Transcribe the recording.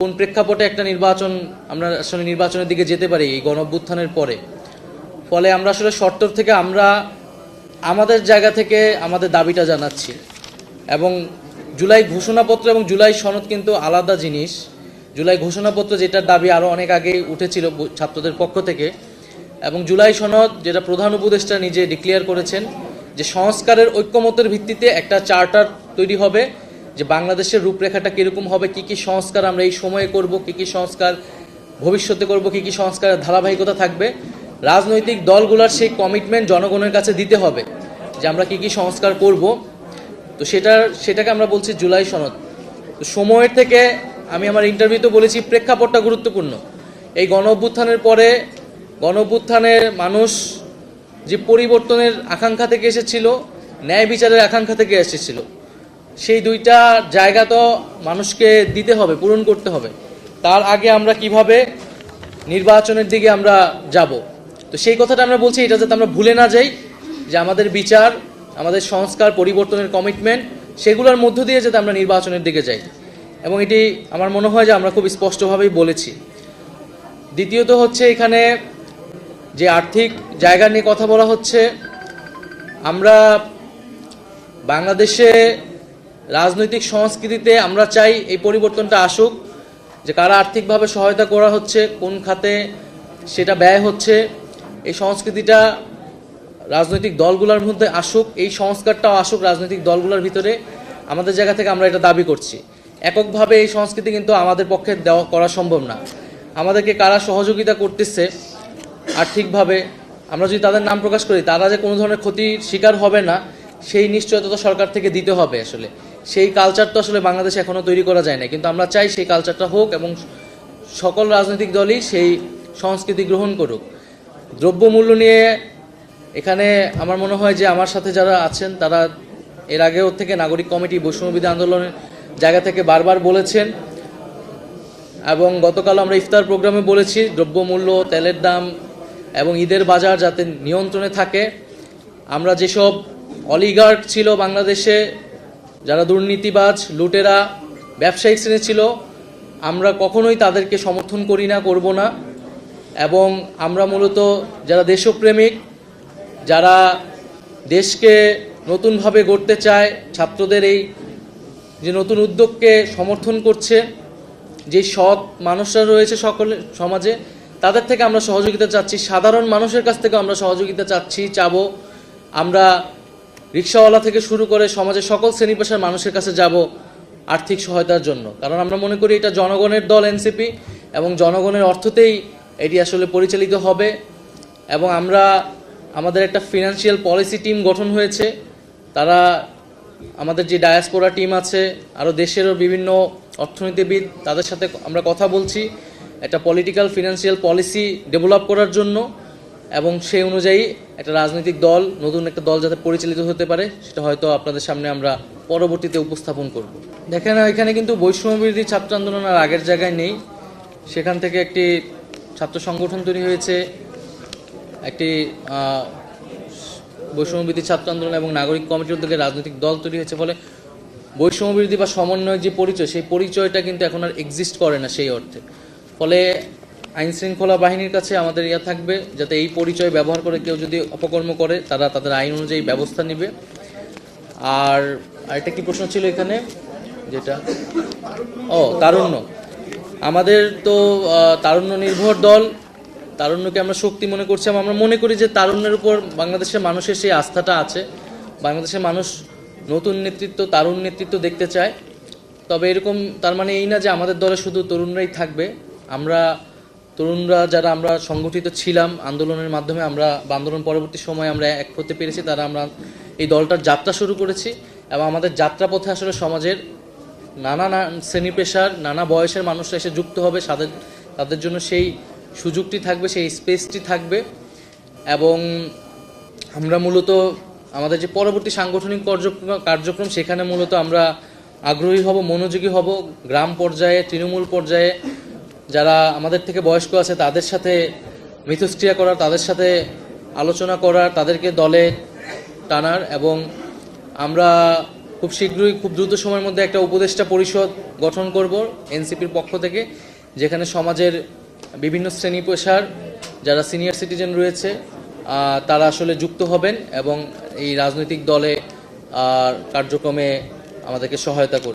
কোন প্রেক্ষাপটে একটা নির্বাচন আমরা আসলে নির্বাচনের দিকে যেতে পারি এই গণ অভ্যুত্থানের পরে? ফলে আমরা আসলে শর্ত থেকে আমরা আমাদের জায়গা থেকে আমাদের দাবিটা জানাচ্ছি। এবং জুলাই ঘোষণাপত্র এবং জুলাই সনদ কিন্তু আলাদা জিনিস। জুলাই ঘোষণাপত্র যেটার দাবি আরও অনেক আগে উঠেছিল ছাত্রদের পক্ষ থেকে। এবং জুলাই সনদ যেটা প্রধান উপদেষ্টা নিজে ডিক্লেয়ার করেছেন যে সংস্কারের ঐক্যমতের ভিত্তিতে একটা চার্টার তৈরি হবে। যে বাংলাদেশের রূপরেখাটা কীরকম হবে, কি কি সংস্কার আমরা এই সময়ে করব, কি কি সংস্কার ভবিষ্যতে করব, কি কি সংস্কারের ধারাবাহিকতা থাকবে, রাজনৈতিক দলগুলোর সেই কমিটমেন্ট জনগণের কাছে দিতে হবে যে আমরা কি কি সংস্কার করব। তো সেটার, সেটাকে আমরা বলছি জুলাই সনদ। তো সময়ের থেকে আমি আমার ইন্টারভিউতে বলেছি প্রেক্ষাপটটা গুরুত্বপূর্ণ। এই গণ অভ্যুত্থানের পরে, গণ অভ্যুত্থানের মানুষ যে পরিবর্তনের আকাঙ্ক্ষা থেকে এসেছিল, ন্যায় বিচারের আকাঙ্ক্ষা থেকে এসেছিল সেই দুইটা জায়গা তো মানুষকে দিতে হবে, পূরণ করতে হবে। তার আগে আমরা কীভাবে নির্বাচনের দিকে আমরা যাব? তো সেই কথাটা আমরা বলছি, এটা যাতে আমরা ভুলে না যাই যে আমাদের বিচার, আমাদের সংস্কার, পরিবর্তনের কমিটমেন্ট সেগুলোর মধ্য দিয়ে যাতে আমরা নির্বাচনের দিকে যাই। এবং এটি আমার মনে হয় যে আমরা খুব স্পষ্টভাবেই বলেছি। দ্বিতীয়ত হচ্ছে এখানে যে আর্থিক জায়গা নিয়ে কথা বলা হচ্ছে, আমরা বাংলাদেশে রাজনৈতিক সংস্কৃতিতে আমরা চাই এই পরিবর্তনটা আসুক, যে কারা আর্থিকভাবে সহায়তা করা হচ্ছে, কোন খাতে সেটা ব্যয় হচ্ছে, এই সংস্কৃতিটা রাজনৈতিক দলগুলোর মধ্যে আসুক, এই সংস্কারটাও আসুক রাজনৈতিক দলগুলোর ভিতরে, আমাদের জায়গা থেকে আমরা এটা দাবি করছি। এককভাবে এই সংস্কৃতি কিন্তু আমাদের পক্ষে দেওয়া, করা সম্ভব না। আমাদেরকে কারা সহযোগিতা করতেছে আর্থিকভাবে, আমরা যদি তাদের নাম প্রকাশ করি, তারা যে কোনো ধরনের ক্ষতির শিকার হবে না, সেই নিশ্চয়তা তো সরকার থেকে দিতে হবে আসলে। সেই কালচার তো আসলে বাংলাদেশে এখনও তৈরি করা যায় না কিন্তু আমরা চাই সেই কালচারটা হোক এবং সকল রাজনৈতিক দলই সেই সংস্কৃতি গ্রহণ করুক। দ্রব্যমূল্য নিয়ে এখানে আমার মনে হয় যে আমার সাথে যারা আছেন, তারা এর আগেও থেকে নাগরিক কমিটি বৈষম্যবিধি আন্দোলনের জায়গা থেকে বারবার বলেছেন এবং গতকাল আমরা ইফতার প্রোগ্রামে বলেছি, দ্রব্যমূল্য, তেলের দাম এবং ঈদের বাজার যাতে নিয়ন্ত্রণে থাকে। আমরা যেসব অলিগার্ক ছিল বাংলাদেশে যারা দুর্নীতিবাজ, লুটেরা, ব্যবসায়িক শ্রেণি ছিল, আমরা কখনোই তাদেরকে সমর্থন করি না, করব না। এবং আমরা মূলত যারা দেশপ্রেমিক, যারা দেশকে নতুনভাবে গড়তে চায়, ছাত্রদের এই যে নতুন উদ্যোগকে সমর্থন করছে যে সৎ মানুষরা রয়েছে সকলে সমাজে, তাদের থেকে আমরা সহযোগিতা চাচ্ছি। সাধারণ মানুষের কাছ থেকে আমরা সহযোগিতা চাচ্ছি, চাবো। আমরা রিক্সাওয়ালা থেকে শুরু করে সমাজের সকল শ্রেণি পেশার মানুষের কাছে যাব আর্থিক সহায়তার জন্য। কারণ আমরা মনে করি এটা জনগণের দল এনসিপি এবং জনগণের অর্থতেই এটি আসলে পরিচালিত হবে। এবং আমরা, আমাদের একটা ফিনান্সিয়াল পলিসি টিম গঠন হয়েছে। তারা, আমাদের যে ডায়াসপোরা টিম আছে আরও দেশেরও বিভিন্ন অর্থনীতিবিদ, তাদের সাথে আমরা কথা বলছি। একটা পলিটিক্যাল ফিনান্সিয়াল পলিসি ডেভেলপ করার জন্য। এবং সেই অনুযায়ী একটা রাজনৈতিক দল, নতুন একটা দল যাতে পরিচালিত হতে পারে, সেটা হয়তো আপনাদের সামনে আমরা পরবর্তীতে উপস্থাপন করব। দেখেন, এখানে কিন্তু বৈষম্যবিরোধী ছাত্র আন্দোলন আর আগের জায়গায় নেই। সেখান থেকে একটি ছাত্র সংগঠন তৈরি হয়েছে, একটি বৈষম্যবিরোধী ছাত্র আন্দোলন এবং নাগরিক কমিটির উদ্যোগে রাজনৈতিক দল তৈরি হয়েছে। ফলে বৈষম্যবিরোধী বা সমন্বয়ের যে পরিচয়, সেই পরিচয়টা কিন্তু এখন আর এক্সিস্ট করে না সেই অর্থে। ফলে আইন শৃঙ্খলা বাহিনীর কাছে আমাদের ইয়া থাকবে যাতে এই পরিচয় ব্যবহার করে কেউ যদি অপকর্ম করে, তারা তাদের আইন অনুযায়ী ব্যবস্থা নেবে। আর আরেকটা কি প্রশ্ন ছিল এখানে? যেটা? ও, তারুণ্য। আমাদের তো তারুণ্য নির্ভর দল। তারুণ্যকে আমরা শক্তি মনে করছি। আমরা মনে করি যে তারুণ্যের উপর বাংলাদেশের মানুষের সেই আস্থাটা আছে। বাংলাদেশের মানুষ নতুন নেতৃত্ব, তারুণ নেতৃত্ব দেখতে চায়। তবে এরকম, তার মানে এই না যে আমাদের দলে শুধু তরুণরাই থাকবে। আমরা তরুণরা যারা আমরা সংগঠিত ছিলাম আন্দোলনের মাধ্যমে, আমরা আন্দোলন পরবর্তী সময় আমরা এক হতে পেরেছি, তারা আমরা এই দলটার যাত্রা শুরু করেছি এবং আমাদের যাত্রাপথে আসলে সমাজের নানা শ্রেণি পেশার, নানা বয়সের মানুষরা এসে যুক্ত হবে তাদের তাদের জন্য সেই সুযোগটি থাকবে, সেই স্পেসটি থাকবে এবং আমরা মূলত আমাদের যে পরবর্তী সাংগঠনিক কার্যক্রম, সেখানে মূলত আমরা আগ্রহী হব, মনোযোগী হব, গ্রাম পর্যায়ে, তৃণমূল পর্যায়ে যারা আমাদের থেকে বয়স্ক আছে, তাদের সাথে মিথস্ক্রিয়া করার, তাদের সাথে আলোচনা করার, তাদেরকে দলে টানার এবং আমরা খুব শীঘ্রই, খুব দ্রুত সময়ের মধ্যে একটা উপদেষ্টা পরিষদ গঠন করব এনসিপির পক্ষ থেকে, যেখানে সমাজের বিভিন্ন শ্রেণি পেশার যারা সিনিয়র সিটিজেন রয়েছে তারা আসলে যুক্ত হবেন এবং এই রাজনৈতিক দলে আর কার্যক্রমে আমাদেরকে সহায়তা করবে।